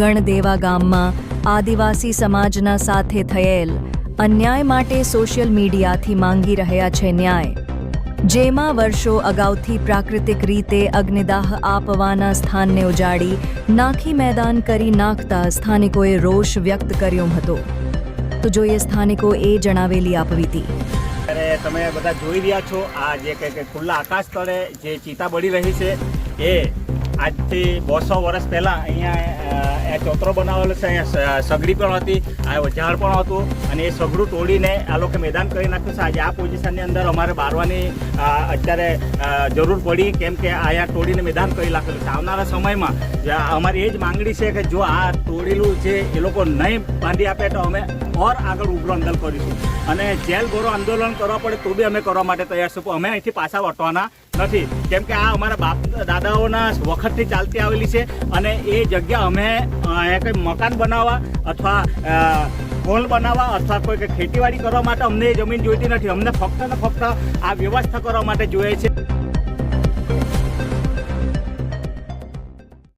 ગણદેવા ગામમાં આદિવાસી સમાજના સાથે થયેલ અન્યાય માટે સોશિયલ મીડિયાથી માંગી રહ્યા છે ન્યાય. જેમાં વર્ષો અગાઉથી પ્રાકૃતિક રીતે અગ્નિદાહ આપવાના સ્થાનને ઉજાડી નાખી મેદાન કરી નાખતા સ્થાનિકોએ રોષ વ્યક્ત કર્યો હતો. તો જોઈએ સ્થાનિકો એ જણાવેલી આપવીતી ત્યારે તમે બધા જોઈ રહ્યા છો, આ જે કે કે ખુલ્લા આકાશ તળે જે ચિતા બળી રહી છે, એ આજથી બસો વર્ષ પહેલાં અહીંયા ચોતરો બનાવેલો છે, અહીંયા સગડી પણ હતી, આ ઝાડ પણ હતું, અને એ સગડું તોડીને આ લોકો મેદાન કરી નાખ્યું છે. આજે આ પોઝિશનની અંદર અમારે બારવાની અત્યારે જરૂર પડી, કેમ કે અહીંયા તોડીને મેદાન કરી નાખેલું છે. આવનારા સમયમાં જે, અમારી એ જ માંગણી છે કે જો આ તોડેલું છે, એ લોકો નહીં બાંધી આપે તો અમે ઓર આગળ ઉગ્ર આંદોલન કરીશું. અને જેલ ભરો આંદોલન કરવા પડે તો બી અમે કરવા માટે તૈયાર છું અમે અહીંથી પાછા વટવાના નથી. કેમ કે આ અમારા બાપ દાદાઓના વખતથી ચાલતી આવેલી છે અને એ જગ્યા અમે અહીંયા કંઈ મકાન બનાવવા અથવા હોલ બનાવવા અથવા કોઈ ખેતીવાડી કરવા માટે અમને એ જમીન જોઈતી નથી. અમને ફક્ત ને ફક્ત આ વ્યવસ્થા કરવા માટે જોઈએ છે.